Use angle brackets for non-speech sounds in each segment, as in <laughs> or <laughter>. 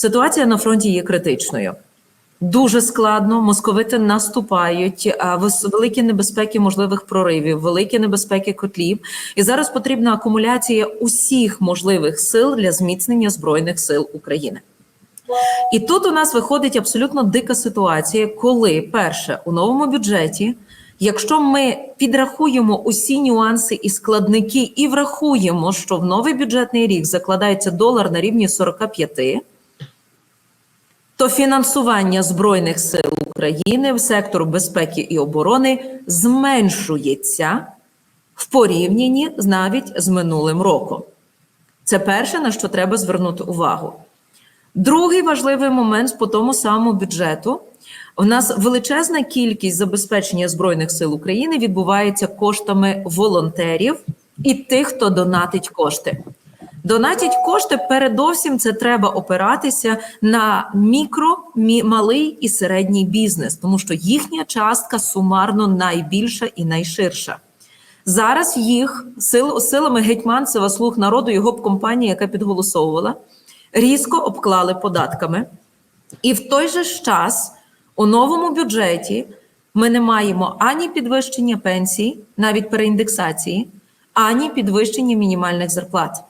Ситуація на фронті є критичною. Дуже складно, московити наступають, великі небезпеки можливих проривів, великі небезпеки котлів. І зараз потрібна акумуляція усіх можливих сил для зміцнення збройних сил України. І тут у нас виходить абсолютно дика ситуація, коли перше у новому бюджеті, якщо ми підрахуємо усі нюанси і складники, і врахуємо, що в новий бюджетний рік закладається долар на рівні 45, то фінансування Збройних сил України в сектору безпеки і оборони зменшується в порівнянні навіть з минулим роком. Це перше, на що треба звернути увагу. Другий важливий момент по тому самому бюджету. У нас величезна кількість забезпечення Збройних сил України відбувається коштами волонтерів і тих, хто донатить кошти. Донатять кошти передовсім це треба опиратися на мікро, мі, малий і середній бізнес, тому що їхня частка сумарно найбільша і найширша. Зараз їх сил, силами гетьманцева слуг народу, його б компанія, яка підголосовувала, різко обклали податками. І в той же час у новому бюджеті ми не маємо ані підвищення пенсій, навіть переіндексації, ані підвищення мінімальних зарплат.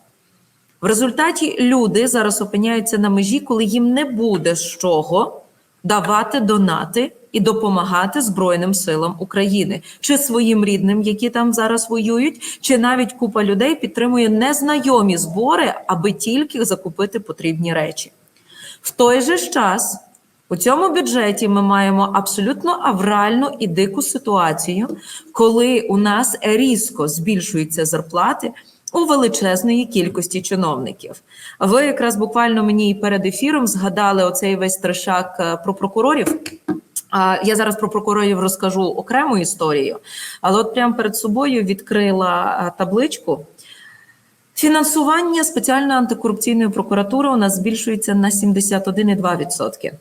В результаті люди зараз опиняються на межі, коли їм не буде з чого давати донати і допомагати Збройним силам України, чи своїм рідним, які там зараз воюють, чи навіть купа людей підтримує незнайомі збори, аби тільки закупити потрібні речі. В той же ж час у цьому бюджеті ми маємо абсолютно авральну і дику ситуацію, коли у нас різко збільшуються зарплати у величезної кількості чиновників. Ви якраз буквально мені перед ефіром згадали оцей весь трешак е, про прокурорів. Я зараз про прокурорів розкажу окрему історію, але от прямо перед собою відкрила е, табличку. Фінансування спеціальної антикорупційної прокуратури у нас збільшується на 71,2%.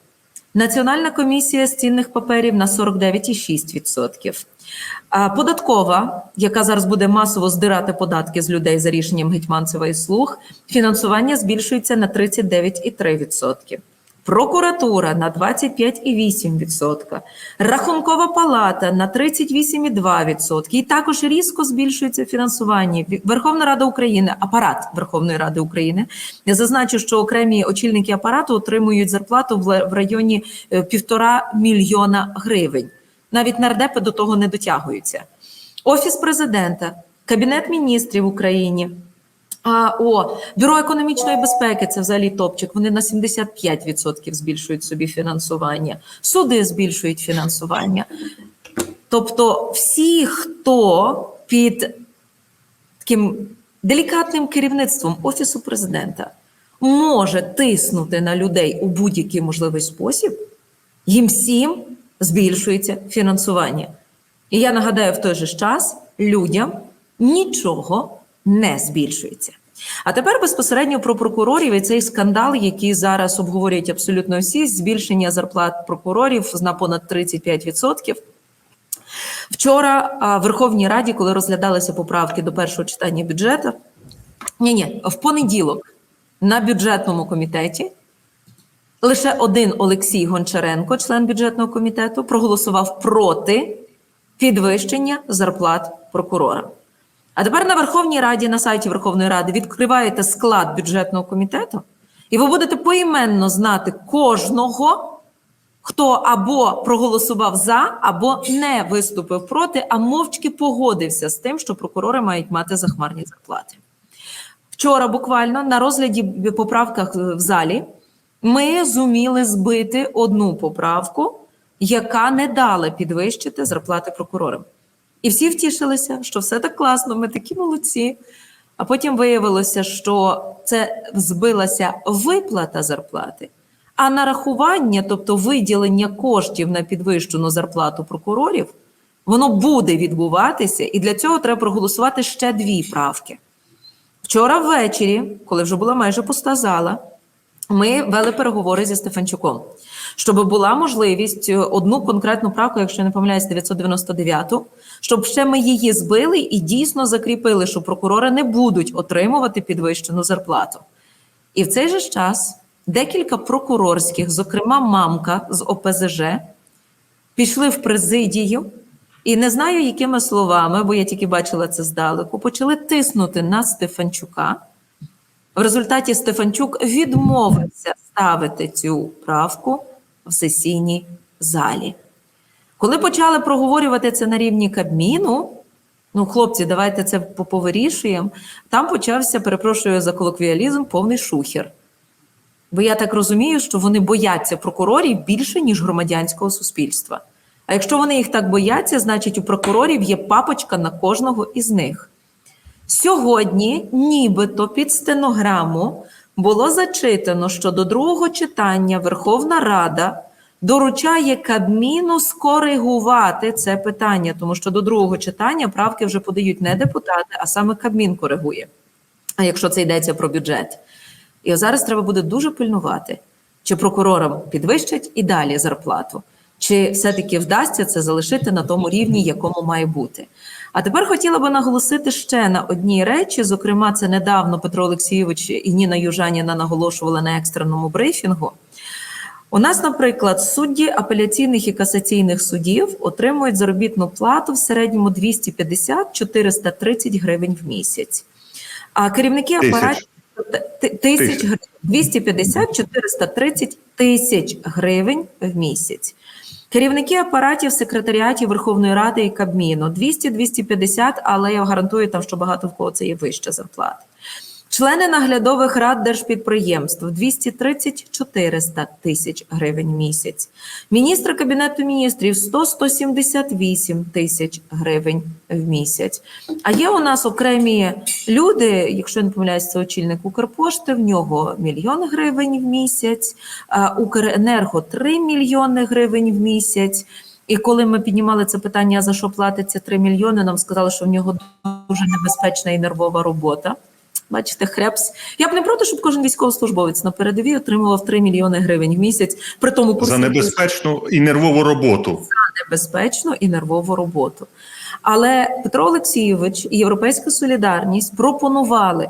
Національна комісія з цінних паперів на 49,6%. Податкова, яка зараз буде масово здирати податки з людей за рішенням Гетьманцева і слуг, фінансування збільшується на 39,3%. Прокуратура на 25,8%, Рахункова палата на 38,2%. І також різко збільшується фінансування. Верховна Рада України, апарат Верховної Ради України. Я зазначу, що окремі очільники апарату отримують зарплату в в районі е, півтора мільйона гривень. Навіть нардепи до того не дотягуються. Офіс президента, Кабінет міністрів України. А, о, Бюро економічної безпеки це взагалі топчик. Вони на 75% збільшують собі фінансування. Суди збільшують фінансування. Тобто, всі, хто під таким делікатним керівництвом Офісу президента може тиснути на людей у будь-який можливий спосіб, їм всім збільшується фінансування. І я нагадаю, в той же час людям нічого не збільшується. А тепер безпосередньо про прокурорів і цей скандал, який зараз обговорюють абсолютно всі, збільшення зарплат прокурорів на понад 35%. Вчора в Верховній Раді, коли розглядалися поправки до першого читання бюджету, ні, ні, в понеділок на бюджетному комітеті лише один Олексій Гончаренко, член бюджетного комітету, проголосував проти підвищення зарплат прокурора. А тепер на Верховній Раді, на сайті Верховної Ради, відкриваєте склад бюджетного комітету, і ви будете поіменно знати кожного, хто або проголосував за, або не виступив проти, а мовчки погодився з тим, що прокурори мають мати захмарні зарплати. Вчора буквально на розгляді поправках в залі ми зуміли збити одну поправку, яка не дала підвищити зарплати прокурорам. І всі втішилися, що все так класно, ми такі молодці. А потім виявилося, що це збилася виплата зарплати, а нарахування, тобто виділення коштів на підвищену зарплату прокурорів, воно буде відбуватися, і для цього треба проголосувати ще дві правки. Вчора ввечері, коли вже була майже пуста зала, ми вели переговори зі Стефанчуком, щоб була можливість одну конкретну правку, якщо я не помиляюсь, 999, щоб ще ми її збили і дійсно закріпили, що прокурори не будуть отримувати підвищену зарплату. І в цей же час декілька прокурорських, зокрема мамка з ОПЗЖ, пішли в президію і не знаю, якими словами, бо я тільки бачила це здалеку, почали тиснути на Стефанчука. В результаті Стефанчук відмовився ставити цю правку в сесійній залі. Коли почали проговорювати це на рівні Кабміну, ну, хлопці, давайте це повирішуємо, там почався, перепрошую за колоквіалізм, повний шухер. Бо я так розумію, що вони бояться прокурорів більше, ніж громадянського суспільства. А якщо вони їх так бояться, значить у прокурорів є папочка на кожного із них. Сьогодні, нібито під стенограму, було зачитано, що до другого читання Верховна Рада доручає Кабміну скоригувати це питання, тому що до другого читання правки вже подають не депутати, а саме Кабмін коригує. А якщо це йдеться про бюджет. І зараз треба буде дуже пильнувати, чи прокурорам підвищать і далі зарплату, чи все-таки вдасться це залишити на тому рівні, якому має бути. А тепер хотіла би наголосити ще на одній речі. Зокрема, це недавно Петро Олексійович і Ніна Южаніна наголошували на екстреному брифінгу. У нас, наприклад, судді апеляційних і касаційних судів отримують заробітну плату в середньому 250-430 гривень в місяць. А керівники апаратів тисяч Тисяч. гривень, 250-430 тисяч гривень в місяць. Керівники апаратів секретаріатів Верховної Ради і Кабміну 200-250, але я гарантую там, що багато в кого це є вища зарплата. Члени наглядових рад держпідприємств 230-400 тисяч гривень місяць. Міністр кабінету міністрів 100-178 тисяч гривень в місяць. А є у нас окремі люди, якщо не помиляюсь, це очільник Укрпошти, в нього мільйон гривень в місяць, Укренерго 3 мільйони гривень в місяць. І коли ми піднімали це питання, за що платиться 3 мільйони, нам сказали, що в нього дуже небезпечна і нервова робота. Бачите, хребс. Я б не проти, щоб кожен військовослужбовець на передовій отримував 3 мільйони гривень в місяць, при тому курсі за небезпечну і нервову роботу. За небезпечну і нервову роботу. Але Петро Олексійович і Європейська Солідарність пропонували,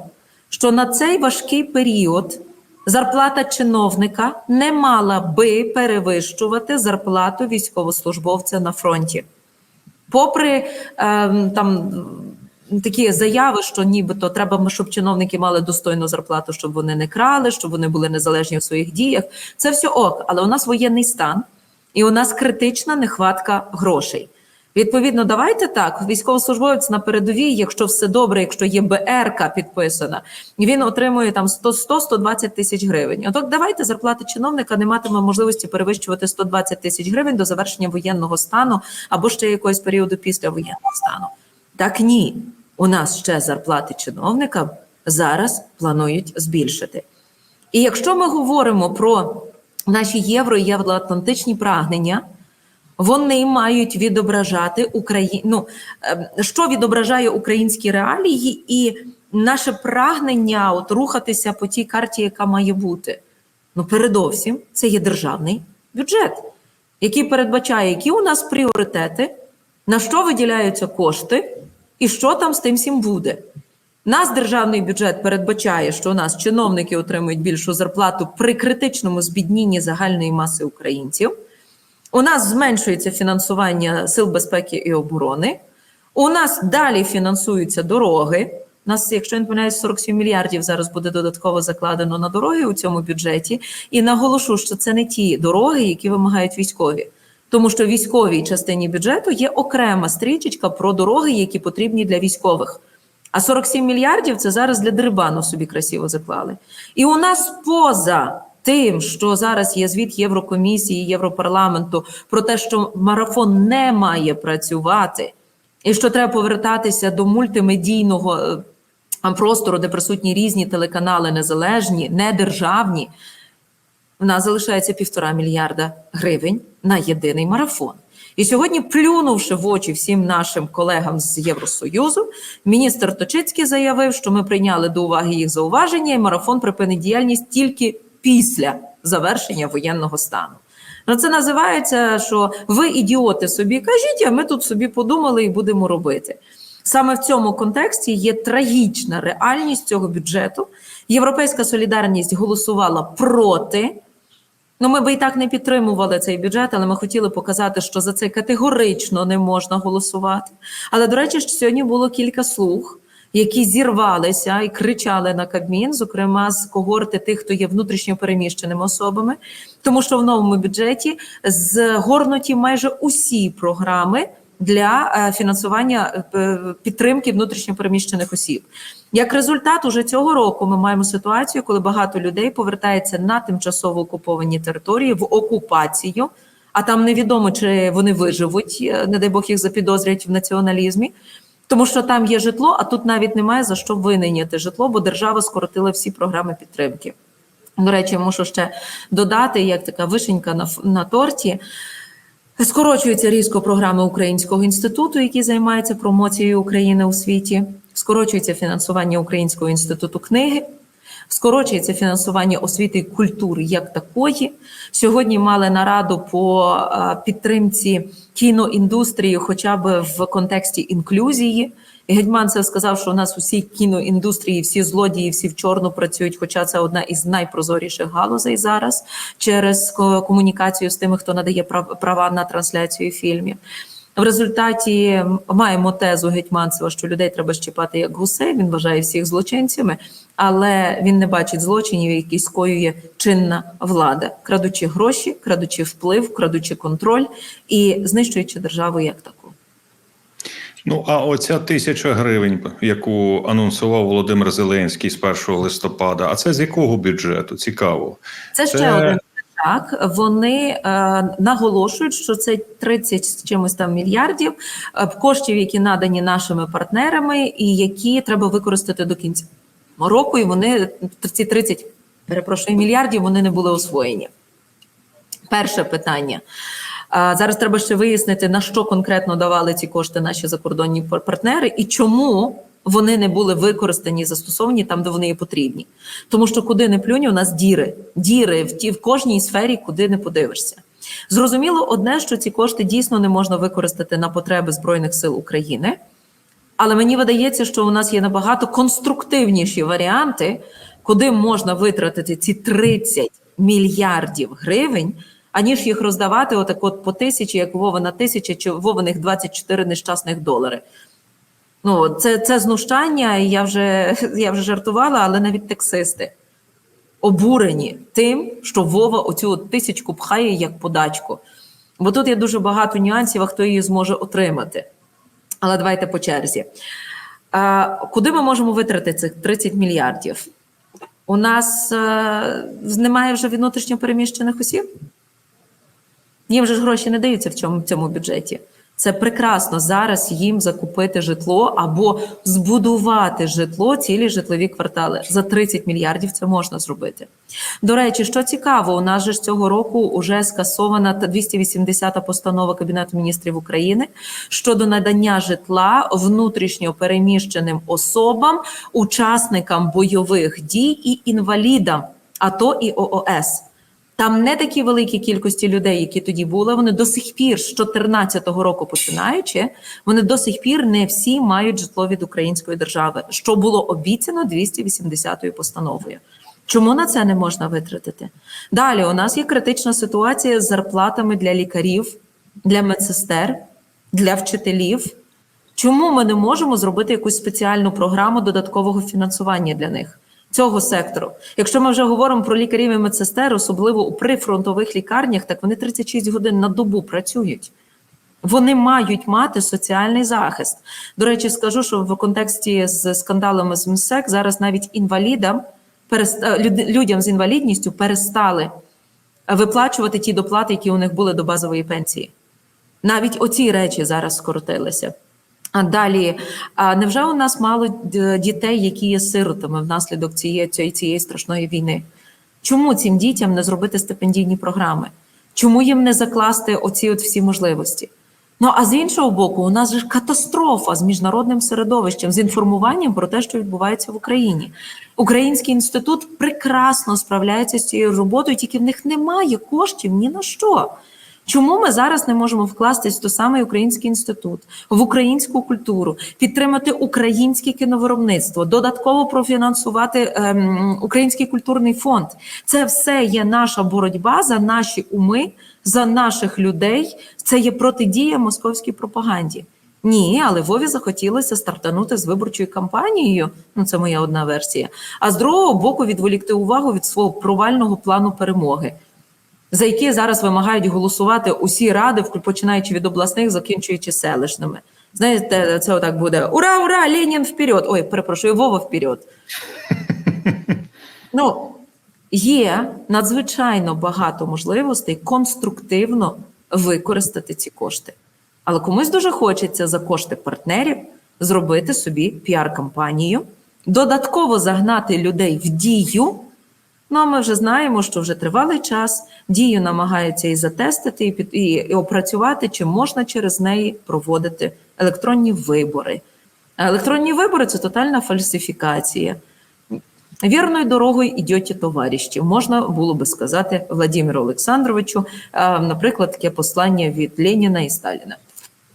що на цей важкий період зарплата чиновника не мала би перевищувати зарплату військовослужбовця на фронті. Попри ем, там такі заяви, що нібито треба, щоб чиновники мали достойну зарплату, щоб вони не крали, щоб вони були незалежні в своїх діях. Це все ок, але у нас воєнний стан, і у нас критична нехватка грошей. Відповідно, давайте так. Військовослужбовець на передовій, якщо все добре, якщо є БРК підписана, він отримує там 100-120 тисяч гривень. Отак, давайте зарплати чиновника не матиме можливості перевищувати 120 тисяч гривень до завершення воєнного стану або ще якогось періоду після воєнного стану. Так ні, у нас ще зарплати чиновника зараз планують збільшити. І якщо ми говоримо про наші євро і євроатлантичні прагнення, вони мають відображати Украї... ну, е, що відображає українські реалії і наше прагнення от рухатися по тій карті, яка має бути. Ну, передовсім, це є державний бюджет, який передбачає, які у нас пріоритети, на що виділяються кошти, і що там з тим всім буде. Нас державний бюджет передбачає, що у нас чиновники отримують більшу зарплату при критичному збіднінні загальної маси українців. У нас зменшується фінансування сил безпеки і оборони. У нас далі фінансуються дороги. У нас, якщо я не помиляюсь, 47 мільярдів зараз буде додатково закладено на дороги у цьому бюджеті. І наголошу, що це не ті дороги, які вимагають військові. Тому що в військовій частині бюджету є окрема стрічечка про дороги, які потрібні для військових. А 47 мільярдів це зараз для дерибану собі красиво заклали. І у нас поза тим, що зараз є звіт Єврокомісії, Європарламенту про те, що марафон не має працювати, і що треба повертатися до мультимедійного е, простору, де присутні різні телеканали незалежні, недержавні. В нас залишається півтора мільярда гривень на єдиний марафон. І сьогодні, плюнувши в очі всім нашим колегам з Євросоюзу, міністр Точицький заявив, що ми прийняли до уваги їх зауваження, і марафон припинить діяльність тільки після завершення воєнного стану. Ну, це називається, що ви ідіоти собі кажіть, а ми тут собі подумали і будемо робити. Саме в цьому контексті є трагічна реальність цього бюджету. Європейська солідарність голосувала проти. Ну, ми би і так не підтримували цей бюджет, але ми хотіли показати, що за це категорично не можна голосувати. Але, до речі, сьогодні було кілька слуг, які зірвалися і кричали на Кабмін, зокрема з когорти тих, хто є внутрішньо переміщеними особами, тому що в новому бюджеті згорнуті майже усі програми для е, фінансування е, підтримки внутрішньо переміщених осіб. Як результат, уже цього року ми маємо ситуацію, коли багато людей повертається на тимчасово окуповані території в окупацію, а там невідомо, чи вони виживуть, е, не дай Бог їх запідозрять в націоналізмі. Тому що там є житло, а тут навіть немає за що винайняти житло, бо держава скоротила всі програми підтримки. До речі, я мушу ще додати, як така вишенька на, на торті. Скорочуються різко програми Українського інституту, які займаються промоцією України у світі. Скорочується фінансування Українського інституту книги. Скорочується фінансування освіти і культури як такої. Сьогодні мали нараду по е, підтримці кіноіндустрії, хоча б в контексті інклюзії. І Гетьманцев сказав, що у нас усі кіноіндустрії, всі злодії, всі в чорну працюють. Хоча це одна із найпрозоріших галузей зараз через комунікацію з тими, хто надає прав- права на трансляцію фільмів. В результаті маємо тезу Гетьманцева, що людей треба щіпати як гусей. Він вважає всіх злочинцями, але він не бачить злочинів, які скоює чинна влада, крадучи гроші, крадучи вплив, крадучи контроль і знищуючи державу як таку. Ну а оця тисяча гривень, яку анонсував Володимир Зеленський з 1 листопада, а це з якого бюджету? Цікаво. Це ще Це- один так. Вони е, наголошують, що це 30 з чимось там мільярдів е, коштів, які надані нашими партнерами, і які треба використати до кінця року. І вони ці 30, перепрошую, мільярдів вони не були освоєні. Перше питання. Зараз треба ще вияснити, на що конкретно давали ці кошти наші закордонні партнери і чому вони не були використані застосовані там, де вони є потрібні. Тому що куди не плюнь, у нас діри, діри в ті в кожній сфері, куди не подивишся. Зрозуміло, одне, що ці кошти дійсно не можна використати на потреби Збройних сил України. Але мені видається, що у нас є набагато конструктивніші варіанти, куди можна витратити ці 30 мільярдів гривень, аніж їх роздавати отак от по тисячі, як Вовина тисяча чи Вовиних 24 нещасних долари. Ну, це, це знущання, і я вже, <laughs> я вже жартувала, але навіть таксисти обурені тим, що Вова оцю от тисячку пхає як подачку. Бо тут є дуже багато нюансів, а хто її зможе отримати. Але давайте по черзі. А, куди ми можемо витратити цих 30 мільярдів? У нас е, немає вже внутрішньо переміщених осіб? Їм же ж гроші не даються в цьому, в цьому бюджеті. Це прекрасно зараз їм закупити житло або збудувати житло, цілі житлові квартали. За 30 мільярдів це можна зробити. До речі, що цікаво, у нас же ж цього року вже скасована та 280-та постанова Кабінету міністрів України щодо надання житла внутрішньо переміщеним особам, учасникам бойових дій і інвалідам, АТО і ООС. Там не такі великі кількості людей, які тоді були. Вони до сих пір, з 2014 року починаючи, вони до сих пір не всі мають житло від української держави, що було обіцяно 280-ю постановою. Чому на це не можна витратити? Далі у нас є критична ситуація з зарплатами для лікарів, для медсестер, для вчителів. Чому ми не можемо зробити якусь спеціальну програму додаткового фінансування для них? Цього сектору, якщо ми вже говоримо про лікарів і медсестер, особливо у прифронтових лікарнях, так вони 36 годин на добу працюють. Вони мають мати соціальний захист. До речі, скажу, що в контексті з скандалами з МСЕК зараз навіть інвалідам людям з інвалідністю перестали виплачувати ті доплати, які у них були до базової пенсії. Навіть оці речі зараз скоротилися. А далі, а невже у нас мало дітей, які є сиротами внаслідок цієї, цієї, страшної війни? Чому цим дітям не зробити стипендійні програми? Чому їм не закласти оці от всі можливості? Ну а з іншого боку, у нас ж катастрофа з міжнародним середовищем, з інформуванням про те, що відбувається в Україні. Український інститут прекрасно справляється з цією роботою, тільки в них немає коштів ні на що. Чому ми зараз не можемо вкластись в той самий український інститут, в українську культуру, підтримати українське кіновиробництво, додатково профінансувати ем, український культурний фонд? Це все є наша боротьба за наші уми, за наших людей. Це є протидія московській пропаганді. Ні, але Вові захотілося стартанути з виборчою кампанією. Ну, це моя одна версія. А з другого боку, відволікти увагу від свого провального плану перемоги, за які зараз вимагають голосувати усі ради, починаючи від обласних, закінчуючи селищними. Знаєте, це отак буде: Ура, ура! Ленін вперед! Ой, перепрошую, Вова вперед. <laughs> Ну, є надзвичайно багато можливостей конструктивно використати ці кошти. Але комусь дуже хочеться за кошти партнерів зробити собі піар-кампанію, додатково загнати людей в дію. Ну, а ми вже знаємо, що вже тривалий час дію намагаються і затестити, і, під, і, і опрацювати, чи можна через неї проводити електронні вибори. Електронні вибори це тотальна фальсифікація. Вірною дорогою ідете товариші, можна було би сказати Владимиру Олександровичу, е, наприклад, таке послання від Леніна і Сталіна.